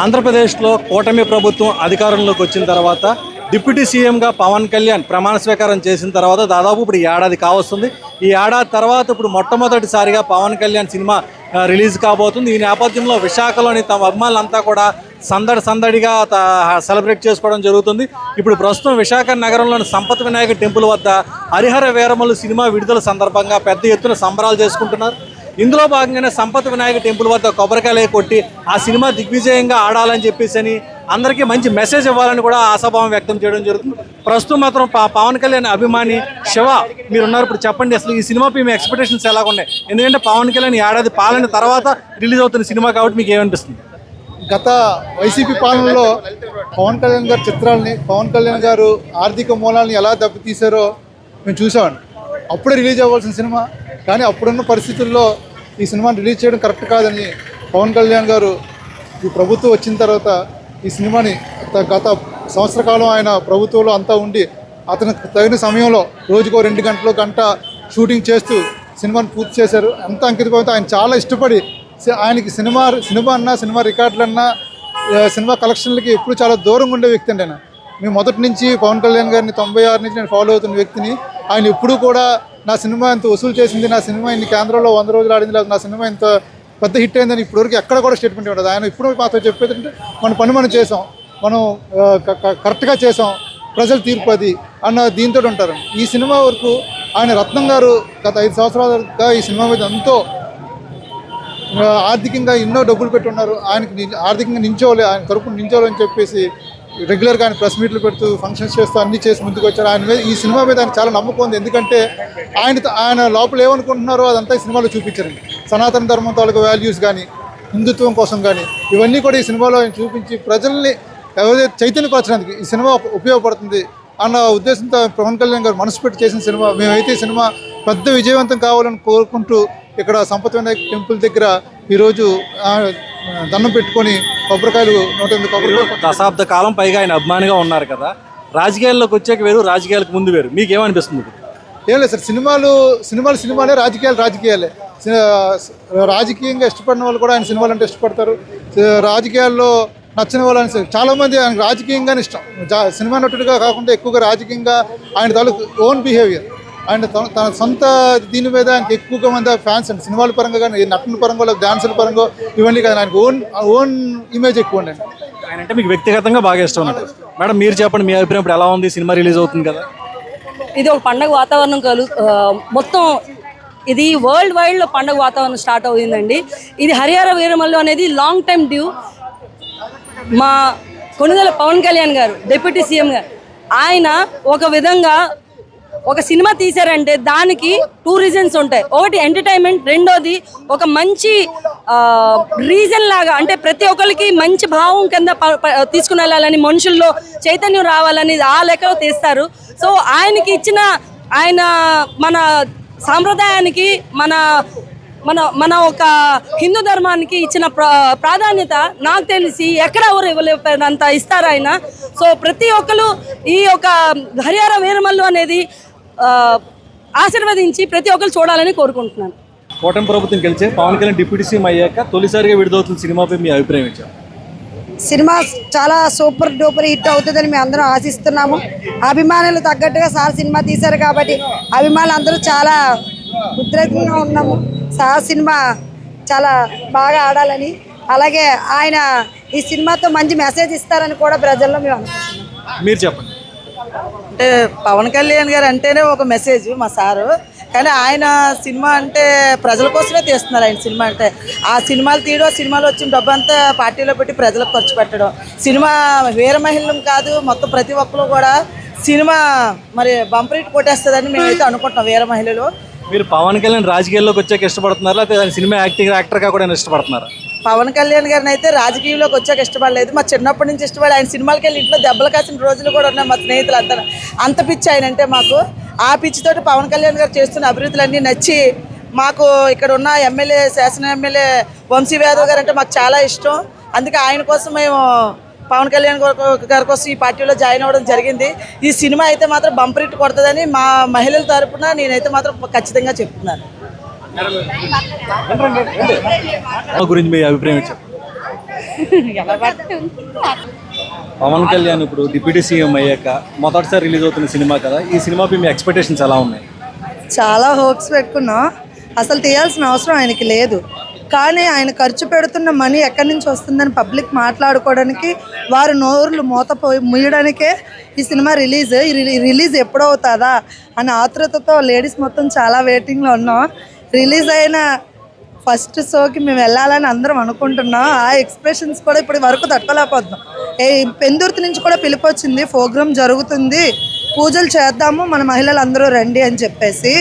ఆంధ్రప్రదేశ్లో కూటమి ప్రభుత్వం అధికారంలోకి వచ్చిన తర్వాత డిప్యూటీ సీఎంగా పవన్ కళ్యాణ్ ప్రమాణ స్వీకారం చేసిన తర్వాత దాదాపు ఇప్పుడు ఈ ఏడాది కావస్తుంది. ఈ ఏడాది తర్వాత ఇప్పుడు మొట్టమొదటిసారిగా పవన్ కళ్యాణ్ సినిమా రిలీజ్ కాబోతుంది. ఈ నేపథ్యంలో విశాఖలోని తమ అభిమానులంతా కూడా సందడి సందడిగా త- సెలబ్రేట్ చేసుకోవడం జరుగుతుంది. ఇప్పుడు ప్రస్తుతం విశాఖ నగరంలోని సంపత్ వినాయక టెంపుల్ వద్ద హరిహర వీరమలు సినిమా విడుదల సందర్భంగా పెద్ద ఎత్తున సంబరాలు చేసుకుంటున్నారు. ఇందులో భాగంగానే సంపత్ వినాయక టెంపుల్ వద్ద కొబ్బరికాయలు కొట్టి ఆ సినిమా దిగ్విజయంగా ఆడాలని చెప్పేసి అని అందరికీ మంచి మెసేజ్ ఇవ్వాలని కూడా ఆశాభావం వ్యక్తం చేయడం జరుగుతుంది. ప్రస్తుతం మాత్రం ప- పవన్ కళ్యాణ్ అభిమాని శివ మీరున్నారు ఇప్పుడు చెప్పండి. అసలు ఈ సినిమాపై మీ ఎక్స్పెక్టేషన్స్ ఎలా ఉన్నాయి ఎందుకంటే పవన్ కళ్యాణ్ ఏడాది పాలన తర్వాత రిలీజ్ అవుతున్న సినిమా కాబట్టి మీకు ఏమనిపిస్తుంది? గత వైసీపీ పాలనలో పవన్ కళ్యాణ్ గారి చిత్రాలని పవన్ కళ్యాణ్ గారు ఆర్థిక మూలాలను ఎలా దెబ్బతీశారో మేము చూసామండి. అప్పుడే రిలీజ్ అవ్వాల్సిన సినిమా. కానీ అప్పుడున్న పరిస్థితుల్లో ఈ సినిమాని రిలీజ్ చేయడం కరెక్ట్ కాదని పవన్ కళ్యాణ్ గారు ఈ ప్రభుత్వం వచ్చిన తర్వాత ఈ సినిమాని గత- సంవత్సర కాలం ఆయన ప్రభుత్వంలో అంతా ఉండి అతను తగిన సమయంలో రోజుకో రెండు గంటలు గంట షూటింగ్ చేస్తూ సినిమాని పూర్తి చేశారు. అంత అంకితభావంతో ఆయన చాలా ఇష్టపడి ఆయనకి సినిమా సినిమా అన్నా సినిమా రికార్డులు అన్నా సినిమా కలెక్షన్లకి ఎప్పుడు చాలా దూరంగా ఉండే వ్యక్తి అండి ఆయన. మేము మొదటి నుంచి పవన్ కళ్యాణ్ గారిని తొంభై ఆరు నుంచి నేను ఫాలో అవుతున్న వ్యక్తిని. ఆయన ఎప్పుడూ కూడా నా సినిమా ఇంత వసూలు చేసింది నా సినిమా ఇన్ని కేంద్రంలో వంద రోజులు ఆడింది లేదా నా సినిమా ఇంత పెద్ద హిట్ అయిందని ఇప్పటివరకు ఎక్కడ కూడా స్టేట్మెంట్ ఉండదు ఆయన ఇప్పుడు మాతో చెప్పేది అంటే మన పని మనం చేసాం మనం కరెక్ట్గా చేసాం ప్రజలు తీర్పు అది అన్న దీంతో ఉంటారు. ఈ సినిమా వరకు ఆయన రత్నం గారు గత ఐదు సంవత్సరాలుగా ఈ సినిమా మీద ఎంతో ఆర్థికంగా ఎన్నో డబ్బులు పెట్టి ఉన్నారు ఆయనకి ని- ఆర్థికంగా నించోలే ఆయన తరపున నించోలని చెప్పేసి రెగ్యులర్గా ఆయన ప్రెస్ మీట్లు పెడుతూ ఫంక్షన్స్ చేస్తూ అన్ని చేసి ముందుకు వచ్చారు. ఆయన మీద ఈ సినిమా మీద ఆయన చాలా నమ్మకం ఉంది. ఎందుకంటే ఆయన ఆయన లోపల ఏమనుకుంటున్నారో అదంతా ఈ సినిమాలో చూపించారు. సనాతన ధర్మం తాలూకు వాల్యూస్ కానీ హిందుత్వం కోసం కానీ ఇవన్నీ కూడా ఈ సినిమాలో ఆయన చూపించి ప్రజల్ని ఎవరైతే చైతన్యపరచడానికి ఈ సినిమా ఉపయోగపడుతుంది అన్న ఉద్దేశంతో పవన్ కళ్యాణ్ గారు మనసు పెట్టి చేసిన సినిమా. మేమైతే ఈ సినిమా పెద్ద విజయవంతం కావాలని కోరుకుంటూ ఇక్కడ సంపత్ వినాయక టెంపుల్ దగ్గర ఈరోజు దండం పెట్టుకొని కొబ్బరికాయలు నూట ఎనిమిది కొబ్బరికాయలు దశాబ్ద కాలం పైగా ఆయన అభిమానిగా ఉన్నారు కదా. రాజకీయాల్లోకి వచ్చాక వేరు రాజకీయాలకు ముందు వేరు. మీకు ఏమనిపిస్తుంది? ఏం లేదు సార్ సినిమాలు సినిమాలు సినిమాలే రాజకీయాలు రాజకీయాలే. రాజకీయంగా ఇష్టపడిన వాళ్ళు కూడా ఆయన సినిమాలు అంటే ఇష్టపడతారు రాజకీయాల్లో నచ్చిన వాళ్ళు ఆయన చాలా మంది ఆయన రాజకీయంగానే ఇష్టం. సినిమా నటుడిగా కాకుండా ఎక్కువగా రాజకీయంగా ఆయన తాలూకు ఓన్ బిహేవియర్. ఆయన తన- తన సొంత దీని మీద ఆయనకి ఎక్కువగా మంది ఫ్యాన్స్ అండి. సినిమాల పరంగా కానీ నటన పరంగా లేదా డాన్సుల పరంగా ఇవన్నీ కాదు. ఆయనకు ఓన్ ఓన్ ఇమేజ్ ఎక్కువ ఉండండి ఆయన అంటే మీకు వ్యక్తిగతంగా బాగా ఇష్టం ఉన్నట్టు మేడం మీరు చెప్పండి మీ అభిప్రాయం ఇప్పుడు ఎలా ఉంది? సినిమా రిలీజ్ అవుతుంది కదా. ఇది ఒక పండగ వాతావరణం కలు మొత్తం ఇది వరల్డ్ వైడ్లో పండగ వాతావరణం స్టార్ట్ అవుతుందండి ఇది హరిహర వీరమల్లు అనేది లాంగ్ టైం డ్యూ మా కొనుగోల పవన్ కళ్యాణ్ గారు డిప్యూటీ సీఎం గారు ఆయన ఒక విధంగా ఒక సినిమా తీశారంటే దానికి టూ రీజన్స్ ఉంటాయి. ఒకటి ఎంటర్టైన్మెంట్ రెండోది ఒక మంచి రీజన్ లాగా అంటే ప్రతి ఒక్కరికి మంచి భావం కింద ప- తీసుకుని వెళ్ళాలని మనుషుల్లో చైతన్యం రావాలని ఆ లెక్కలో తీస్తారు. సో ఆయనకి ఇచ్చిన ఆయన మన సాంప్రదాయానికి మన మన మన ఒక హిందూ ధర్మానికి ఇచ్చిన ప్రాధాన్యత నాకు తెలిసి ఎక్కడ ఎవరు ఇవ్వలేనంత ఇస్తారు ఆయన. సో ప్రతి ఒక్కరు ఈ యొక్క హరిహర వీరమల్లు అనేది ఆశీర్వదించి ప్రతి ఒక్కరు చూడాలని కోరుకుంటున్నాను. కూటమి ప్రభుత్వం గెలిచే పవన్ కళ్యాణ్ డిప్యూటీ సీఎం అయ్యాక తొలిసారిగా విడుదలవుతున్న సినిమాపై మీ అభిప్రాయం ఇచ్చారు సినిమా చాలా సూపర్ డూపర్ హిట్ అవుతుందని మేము అందరం ఆశిస్తున్నాము. అభిమానులు తగ్గట్టుగా సార్ సినిమా తీశారు కాబట్టి అభిమానులు అందరూ చాలా ఉద్రేకంగా ఉన్నాము. సార్ సినిమా చాలా బాగా ఆడాలని అలాగే ఆయన ఈ సినిమాతో మంచి మెసేజ్ ఇస్తారని కూడా ప్రజల్లో మేము అనుకుంటున్నాం. మీరు చెప్పండి. అంటే పవన్ కళ్యాణ్ గారు అంటేనే ఒక మెసేజ్ మా సారు కానీ ఆయన సినిమా అంటే ప్రజల కోసమే తీస్తున్నారు ఆయన సినిమా. అంటే ఆ సినిమాలు తీయడం ఆ సినిమాలో వచ్చిన డబ్బు అంతా పార్టీలో పెట్టి ప్రజలకు ఖర్చు పెట్టడం. సినిమా వీర మహిళం కాదు మొత్తం ప్రతి ఒక్కరు కూడా సినిమా మరి బంపరీట్ కొట్టేస్తుందని మేమైతే అనుకుంటున్నాం వీర మహిళలు. మీరు పవన్ కళ్యాణ్ రాజకీయాల్లోకి వచ్చాక ఇష్టపడుతున్నారా? లేకపోతే సినిమా యాక్టింగ్ యాక్టర్గా కూడా ఇష్టపడుతున్నారా? పవన్ కళ్యాణ్ గారిని అయితే రాజకీయంలోకి వచ్చాక ఇష్టపడలేదు. మా చిన్నప్పటి నుంచి ఇష్టపడి ఆయన సినిమాలకి వెళ్ళి ఇంట్లో దెబ్బలు కాసిన రోజులు కూడా ఉన్నాయి మా స్నేహితులు అంతా అంత పిచ్చి ఆయన అంటే మాకు. ఆ పిచ్చితోటి పవన్ కళ్యాణ్ గారు చేస్తున్న అభివృద్ధులన్నీ నచ్చి మాకు ఇక్కడ ఉన్న ఎమ్మెల్యే శాసన ఎమ్మెల్యే వంశీ వ్యాధవ్ గారు అంటే మాకు చాలా ఇష్టం. అందుకే ఆయన కోసం మేము పవన్ కళ్యాణ్ గారి- కోసం ఈ పార్టీలో జాయిన్ అవ్వడం జరిగింది. ఈ సినిమా అయితే మాత్రం బంపరిట్ కొడుతుందని మా మహిళల తరపున నేనైతే మాత్రం ఖచ్చితంగా చెప్తున్నాను. గురించి మీ అభిప్రాయం పవన్ కళ్యాణ్ ఇప్పుడు డిప్యూటీ సీఎం అయ్యాక మొదటిసారి రిలీజ్ అవుతున్న సినిమా కదా ఈ సినిమాపై మీ ఎక్స్పెక్టేషన్స్ ఎలా ఉన్నాయి? చాలా హోప్స్ పెట్టుకున్నాం. అసలు తీయాల్సిన అవసరం ఆయనకి లేదు. కానీ ఆయన ఖర్చు పెడుతున్న మనీ ఎక్కడి నుంచి వస్తుందని పబ్లిక్ మాట్లాడుకోవడానికి వారు నోరులు మూతపోయి ముయ్యడానికే ఈ సినిమా రిలీజ్. ఈ రిలీజ్ ఎప్పుడవుతుందా అనే అని ఆతృతతో లేడీస్ మొత్తం చాలా వెయిటింగ్లో ఉన్నాం. రిలీజ్ అయిన ఫస్ట్ షోకి మేము వెళ్ళాలని అందరం అనుకుంటున్నాం. ఆ ఎక్స్ప్రెషన్స్ కూడా ఇప్పటి వరకు తట్టుకోలేకపోతున్నాం. ఏ పెందుర్తి నుంచి కూడా పిలుపు వచ్చింది ప్రోగ్రామ్ జరుగుతుంది. పూజలు చేద్దాము. మన మహిళలు అందరూ రండి అని చెప్పేసి.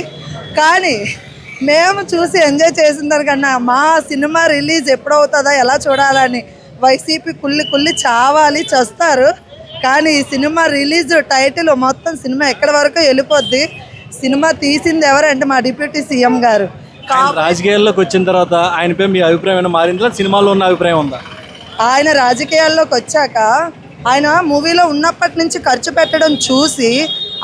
కానీ మేము చూసి ఎంజాయ్ చేసిన దానికన్నా మా సినిమా రిలీజ్ ఎప్పుడవుతుందా ఎలా చూడాలని వైసీపీ కుళ్ళి కుళ్ళి చావాలి చస్తారు. కానీ ఈ సినిమా రిలీజ్ టైటిల్ మొత్తం సినిమా ఎక్కడి వరకు వెళ్ళిపోద్ది? సినిమా తీసింది ఎవరంటే మా డిప్యూటీ సీఎం గారు. రాజకీయాల్లోకి వచ్చిన తర్వాత ఆయనపై మీ అభిప్రాయం ఏమైనా మారిందా? సినిమాలో ఉన్న అభిప్రాయం ఉందా? ఆయన రాజకీయాల్లోకి వచ్చాక ఆయన మూవీలో ఉన్నప్పటి నుంచి ఖర్చు పెట్టడం చూసి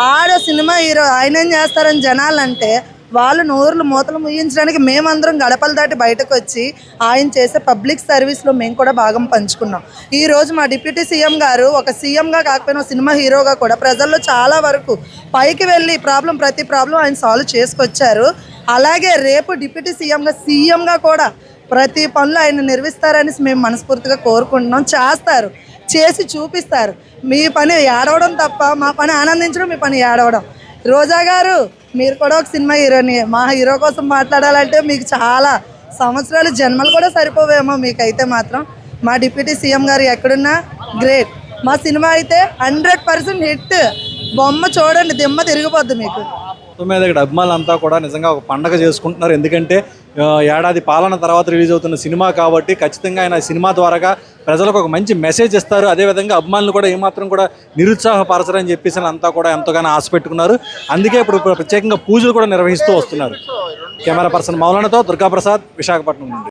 ఆడ సినిమా హీరో ఆయన ఏం చేస్తారని జనాలు అంటే వాళ్ళు నోరులు మూతలు ముయ్యించడానికి మేమందరం గడపలు దాటి బయటకు వచ్చి ఆయన చేసే పబ్లిక్ సర్వీస్లో మేము కూడా భాగం పంచుకున్నాం. ఈ రోజు మా డిప్యూటీ సీఎం గారు ఒక సీఎంగా కాకపోయినా ఒక సినిమా హీరోగా కూడా ప్రజల్లో చాలా వరకు పైకి వెళ్ళి ప్రాబ్లం ప్రతి ప్రాబ్లం ఆయన సాల్వ్ చేసుకొచ్చారు. అలాగే రేపు డిప్యూటీ సీఎంగా సీఎంగా కూడా ప్రతి పనులు ఆయన నిర్వహిస్తారని మేము మనస్ఫూర్తిగా కోరుకుంటున్నాం. చేస్తారు. చేసి చూపిస్తారు. మీ పని ఏడవడం తప్ప మా పని ఆనందించడం మీ పని ఏడవడం. రోజా గారు మీరు కూడా ఒక సినిమా హీరోని మా హీరో కోసం మాట్లాడాలంటే మీకు చాలా సంవత్సరాలు జన్మలు కూడా సరిపోవేమో మీకైతే మాత్రం. మా డిప్యూటీ సీఎం గారు ఎక్కడున్నా గ్రేట్. మా సినిమా అయితే హండ్రెడ్ పర్సెంట్ హిట్. బొమ్మ చూడండి దిమ్మ తిరిగిపోద్ది మీకు. మొత్తం మీద ఇక్కడ అభిమానులంతా కూడా నిజంగా ఒక పండగ చేసుకుంటున్నారు. ఎందుకంటే ఏడాది పాలన తర్వాత రిలీజ్ అవుతున్న సినిమా కాబట్టి ఖచ్చితంగా ఆయన సినిమా ద్వారాగా ప్రజలకు ఒక మంచి మెసేజ్ ఇస్తారు. అదేవిధంగా అభిమానులు కూడా ఏమాత్రం కూడా నిరుత్సాహపరచరని చెప్పేసి అంతా కూడా ఎంతగానో ఆశ పెట్టుకున్నారు. అందుకే ఇప్పుడు ప్రత్యేకంగా పూజలు కూడా నిర్వహిస్తూ వస్తున్నారు. కెమెరా పర్సన్ మౌలనతో దుర్గాప్రసాద్ విశాఖపట్నం నుండి.